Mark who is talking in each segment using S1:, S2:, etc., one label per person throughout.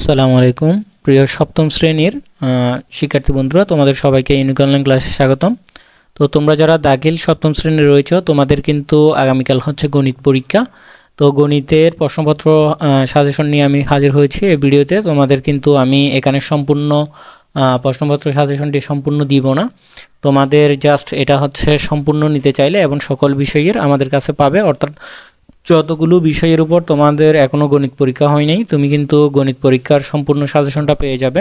S1: আসসালামু আলাইকুম। প্রিয় সপ্তম শ্রেণির শিক্ষার্থী বন্ধুরা, তোমাদের সবাইকে ইউনিক অনলাইন ক্লাসে স্বাগতম। তো তোমরা যারা দাখিল সপ্তম শ্রেণির রয়েছে, তোমাদের কিন্তু আগামীকাল হচ্ছে গণিত পরীক্ষা। তো গণিতের প্রশ্নপত্র সাজেশন নিয়ে আমি হাজির হয়েছি এই ভিডিওতে। তোমাদের কিন্তু আমি এখানে সম্পূর্ণ প্রশ্নপত্র সাজেশনটি সম্পূর্ণ দিব না। তোমাদের জাস্ট এটা হচ্ছে সম্পূর্ণ নিতে চাইলে এবং সকল বিষয়ের আমাদের কাছে পাবে। অর্থাৎ যতগুলো বিষয়ের উপর তোমাদের এখনও গণিত পরীক্ষা হয়নি, তুমি কিন্তু গণিত পরীক্ষার সম্পূর্ণ সাজেশনটা পেয়ে যাবে।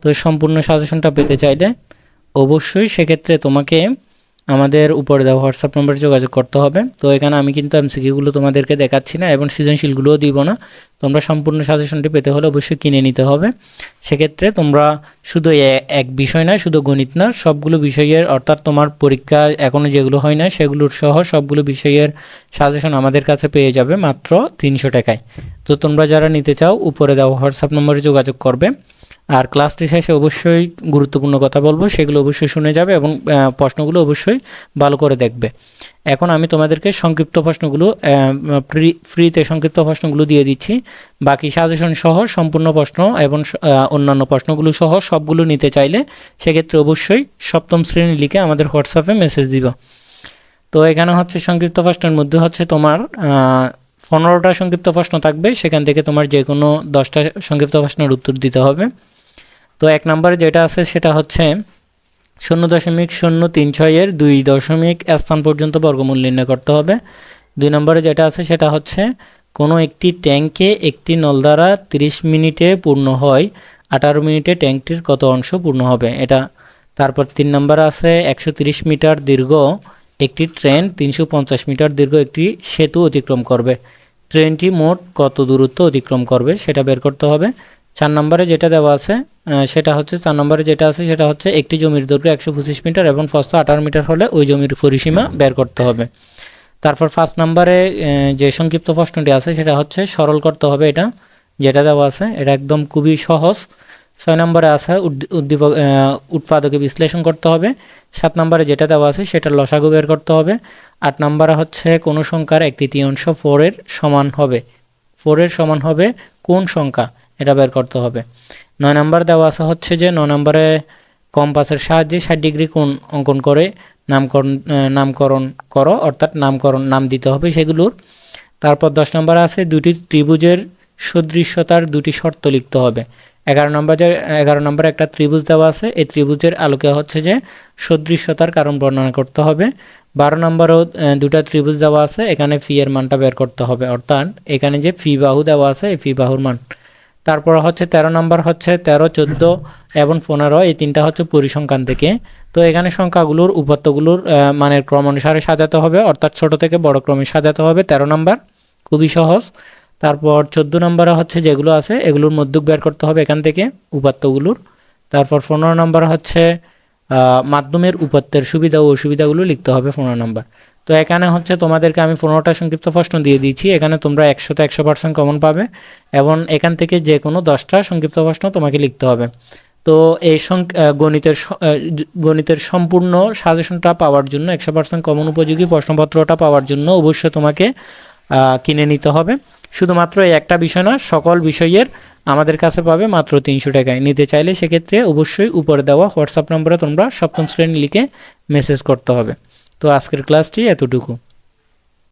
S1: তো সম্পূর্ণ সাজেশনটা পেতে চাইলে অবশ্যই সেক্ষেত্রে তোমাকে আমাদের উপরে দেওয়া হোয়াটসঅ্যাপ নম্বরে যোগাযোগ করতে হবে। তো এখানে আমি কিন্তু এমসিকিউগুলো তোমাদেরকে দেখাচ্ছি না এবং সৃজনশীলগুলোও দিব না। তোমরা সম্পূর্ণ সাজেশনটি পেতে হলে অবশ্যই কিনে নিতে হবে। সেক্ষেত্রে তোমরা শুধু এক বিষয় না শুধু গণিত না, সবগুলো বিষয়ের, অর্থাৎ তোমার পরীক্ষা এখনও যেগুলো হয় না সেগুলোর সহ সবগুলো বিষয়ের সাজেশন আমাদের কাছে পেয়ে যাবে মাত্র তিনশো টাকায়। তো তোমরা যারা নিতে চাও, উপরে দেওয়া হোয়াটসঅ্যাপ নম্বরে যোগাযোগ করবে। আর ক্লাসটি শেষে অবশ্যই গুরুত্বপূর্ণ কথা বলব, সেগুলো অবশ্যই শুনে যাবে এবং প্রশ্নগুলো অবশ্যই ভালো করে দেখবে। এখন আমি তোমাদেরকে সংক্ষিপ্ত প্রশ্নগুলো ফ্রি, ফ্রিতে সংক্ষিপ্ত প্রশ্নগুলো দিয়ে দিচ্ছি। বাকি সাজেশন সহ সম্পূর্ণ প্রশ্ন এবং অন্যান্য প্রশ্নগুলো সহ সবগুলো নিতে চাইলে সেক্ষেত্রে অবশ্যই সপ্তম শ্রেণি লিখে আমাদের হোয়াটসঅ্যাপে মেসেজ দিব। তো এখানে হচ্ছে সংক্ষিপ্ত প্রশ্নের মধ্যে হচ্ছে তোমার পনেরোটা সংক্ষিপ্ত প্রশ্ন থাকবে। সেখান থেকে তোমার যে কোনো দশটা সংক্ষিপ্ত প্রশ্নের উত্তর দিতে হবে। তো এক নম্বরে যেটা আছে সেটা হচ্ছে শূন্য দশমিক শূন্য তিন ছয়ের দুই দশমিক স্থান পর্যন্ত বর্গমূল নির্ণয় করতে হবে। দুই নম্বরে যেটা আছে সেটা হচ্ছে কোনো একটি ট্যাঙ্কে একটি নল দ্বারা তিরিশ মিনিটে পূর্ণ হয়, আঠারো মিনিটে ট্যাঙ্কটির কত অংশ পূর্ণ হবে? এটা তারপর তিন নম্বর আছে একশো মিটার দীর্ঘ একটি ট্রেন, তিনশো পঞ্চাশ মিটার দীর্ঘ একটি সেতু অতিক্রম করবে। ট্রেনটি মোট কত দূরত্ব অতিক্রম করবে সেটা বের করতে হবে। চার নম্বরে যেটা দেওয়া আছে সেটা হচ্ছে, চার নম্বরে যেটা আছে, সেটা হচ্ছে একটি জমির দৈর্ঘ্য একশো পঁচিশ মিটার এবং ফস্ত আঠারো মিটার হলে ওই জমির পরিসীমা বের করতে হবে। তারপর ফার্স্ট নাম্বারে যে সংক্ষিপ্ত প্রশ্নটি আছে, সেটা হচ্ছে সরল করতে হবে এটা, যেটা দেওয়া আছে। এটা একদম খুবই সহজ। ছয় নম্বরে আছে উদ্দি- উদ্দীপক উৎপাদকে বিশ্লেষণ করতে হবে। সাত নম্বরে যেটা দেওয়া আছে, সেটা লসাগু বের করতে হবে। আট নম্বরে হচ্ছে কোনো সংখ্যার এক তৃতীয়াংশ ফোরের সমান হবে। ফোরের সমান হবে কোন সংখ্যা? এটা বের করতে হবে। নয় নম্বর দেওয়া আছে হচ্ছে যে, নয় নম্বরে কম্পাসের সাহায্যে ষাট ডিগ্রি কোণ অঙ্কন করে নামকরণ নামকরণ করো, অর্থাৎ নামকরণ, নাম দিতে হবে সেগুলোর। তারপর দশ নম্বর আছে, দুটি ত্রিভুজের সদৃশ্যতার দুটি শর্ত লিখতে হবে। এগারো নম্বরে এগারো নম্বরে একটা ত্রিভুজ দেওয়া আছে, এই ত্রিভুজের আলোকে হচ্ছে যে সদৃশ্যতার কারণ বর্ণনা করতে হবে। বারো নম্বরও দুটা ত্রিভুজ দেওয়া আছে, এখানে ফি এর মানটা বের করতে হবে। অর্থাৎ এখানে যে ফি বাহু দেওয়া আছে, এই ফি বাহুর মান। তারপর হচ্ছে তেরো নম্বর হচ্ছে তেরো, চোদ্দ এবং পনেরো, এই তিনটা হচ্ছে পরিসংখ্যান থেকে তো এখানে সংখ্যাগুলোর উপাত্তগুলোর মানের ক্রম অনুসারে সাজাতে হবে, অর্থাৎ ছোট থেকে বড় ক্রমে সাজাতে হবে, তেরো নম্বর। খুবই সহজ। তারপর চোদ্দ নম্বরে হচ্ছে যেগুলো আছে, এগুলোর মধ্যক বের করতে হবে এখান থেকে উপাত্তগুলোর তারপর পনেরো নম্বর হচ্ছে মাধ্যমের উপাত্তের সুবিধা ও অসুবিধাগুলো লিখতে হবে পনেরো নম্বর। তো এখানে হচ্ছে তোমাদেরকে আমি পনেরোটা সংক্ষিপ্ত প্রশ্ন দিয়ে দিয়েছি। এখানে তোমরা একশোতে একশো পার্সেন্ট কমন পাবে এবং এখান থেকে যে কোনো দশটা সংক্ষিপ্ত প্রশ্ন তোমাকে লিখতে হবে। তো এই গণিতের গণিতের সম্পূর্ণ সাজেশনটা পাওয়ার জন্য, একশো পার্সেন্ট কমন উপযোগী প্রশ্নপত্রটা পাওয়ার জন্য অবশ্যই তোমাকে কিনে নিতে হবে। শুধুমাত্র এই একটা বিষয় না, সকল বিষয়ের আমাদের কাছে পাবে মাত্র তিনশো টাকায়। নিতে চাইলে সেক্ষেত্রে অবশ্যই উপরে দেওয়া হোয়াটসঅ্যাপ নম্বরে তোমরা সপ্তম শ্রেণি লিখে মেসেজ করতে হবে। তো আজকের ক্লাসটি এতটুকু।